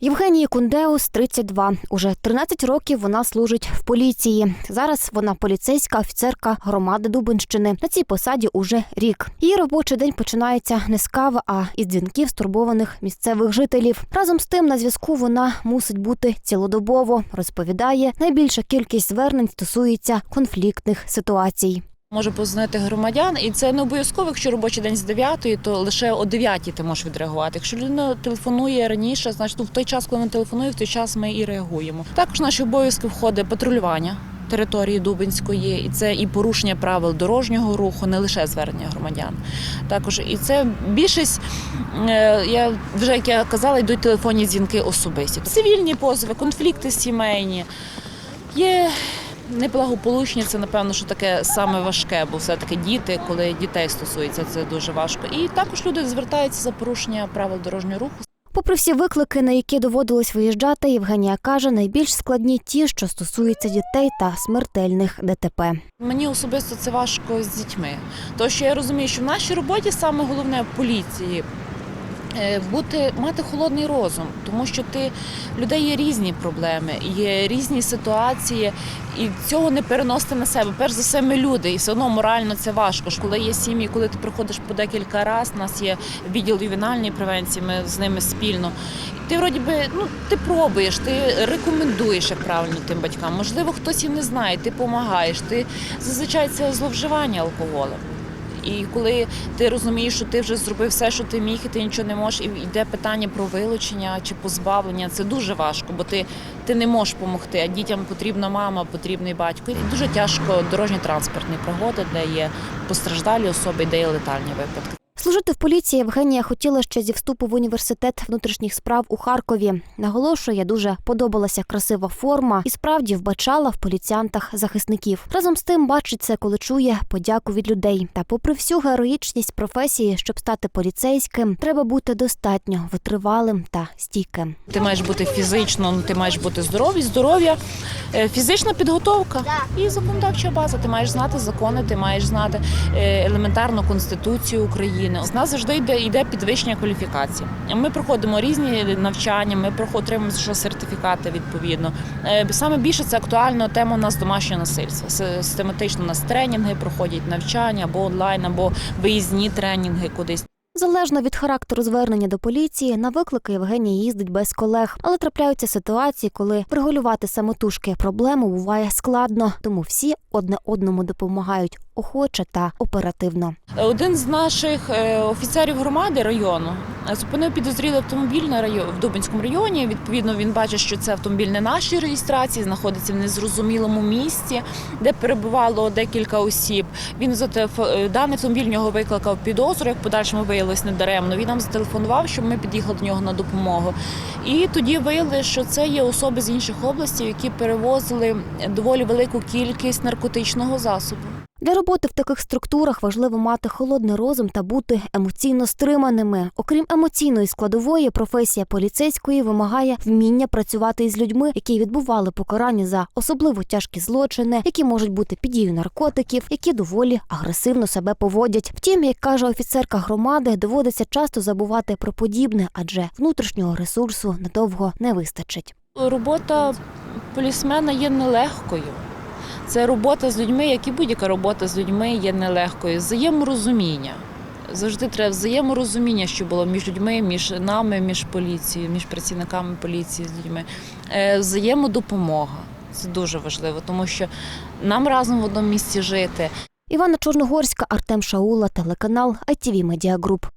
Євгенії Кундеус 32. Уже 13 років вона служить в поліції. Зараз вона поліцейська офіцерка громади Дубинщини. На цій посаді уже рік. Її робочий день починається не з кави, а із дзвінків стурбованих місцевих жителів. Разом з тим на зв'язку вона мусить бути цілодобово. Розповідає, найбільша кількість звернень стосується конфліктних ситуацій. Може позвонити громадян, і це не обов'язково, якщо робочий день з 9, то лише о 9 ти можеш відреагувати. Якщо людина телефонує раніше, значить ну, в той час, коли вона телефонує, в той час ми і реагуємо. Також наші обов'язки входить патрулювання. Території Дубинської, і це і порушення правил дорожнього руху, не лише звернення громадян. Також і це більшість, е, я вже як я казала, йдуть телефонні дзвінки особисті. Цивільні позови, конфлікти сімейні. Є Неблагополучні це напевно, що таке саме важке, бо все-таки діти, коли дітей стосується, це дуже важко. І також люди звертаються за порушення правил дорожнього руху. Попри всі виклики, на які доводилось виїжджати, Євгенія каже, найбільш складні ті, що стосуються дітей та смертельних ДТП. Мені особисто це важко з дітьми. Тому що я розумію, що в нашій роботі саме головне поліції. Е, Бути мати холодний розум, тому що ти людей є різні проблеми, є різні ситуації, і цього не переносити на себе. Перш за все, ми люди, і все одно морально це важко. Ж коли є сім'ї, коли ти приходиш по декілька разів, у нас є відділ ювенальної превенції, ми з ними спільно. Ти вроді би, ну ти пробуєш, ти рекомендуєш як правильно тим батькам. Можливо, хтось і не знає, ти допомагаєш. Ти зазвичай це зловживання алкоголем. І коли ти розумієш, що ти вже зробив все, що ти міг, і ти нічого не можеш, і йде питання про вилучення чи позбавлення, це дуже важко, бо ти, ти не можеш допомогти. А дітям потрібна мама, потрібний батько. І дуже тяжко дорожні транспортні пригоди, де є постраждалі особи, де є летальні випадки. Служити в поліції Євгенія хотіла ще зі вступу в університет внутрішніх справ у Харкові. Наголошує, дуже подобалася красива форма і справді вбачала в поліціянтах захисників. Разом з тим бачить це, коли чує подяку від людей. Та, попри всю героїчність професії, щоб стати поліцейським, треба бути достатньо витривалим та стійким. Ти маєш бути фізично, ну, ти маєш бути здоровий, здоров'я, е, фізична підготовка і законодавча база. Ти маєш знати закони, ти маєш знати е, елементарну конституцію України. З нас завжди йде, йде підвищення кваліфікації. Ми проходимо різні навчання, ми отримуємо сертифікати відповідно. Е, Саме більше це актуальна тема у нас домашнього насильства. Систематично у нас тренінги проходять навчання або онлайн, або виїзні тренінги кудись. Залежно від характеру звернення до поліції, на виклики Євгенія їздить без колег, але трапляються ситуації, коли врегулювати самотужки проблему буває складно, тому всі одне одному допомагають охоче та оперативно. Один з наших е, офіцерів громади району е, зупинив підозрілий автомобіль на районі в Дубинському районі. Відповідно, він бачить, що це автомобіль не нашій реєстрації, знаходиться в незрозумілому місці, де перебувало декілька осіб. Він е, даний автомобіль в нього викликав підозру, як подальшому виявилось недаремно. Він нам зателефонував, щоб ми під'їхали до нього на допомогу. І тоді виявили, що це є особи з інших областей, які перевозили доволі велику кількість наркотичного засобу. Для роботи в таких структурах важливо мати холодний розум та бути емоційно стриманими. Окрім емоційної складової, професія поліцейської вимагає вміння працювати із людьми, які відбували покарання за особливо тяжкі злочини, які можуть бути під дією наркотиків, які доволі агресивно себе поводять. Втім, як каже офіцерка громади, доводиться часто забувати про подібне, адже внутрішнього ресурсу надовго не вистачить. Робота полісмена є нелегкою. Це робота з людьми, як і будь-яка робота з людьми є нелегкою. Взаєморозуміння. Завжди треба взаєморозуміння, що було між людьми, між нами, між поліцією, між працівниками поліції з людьми. Е, Взаємодопомога. Це дуже важливо, тому що нам разом в одному місці жити. Івана Чорногорська, Артем Шаула, телеканал ITV Media Group.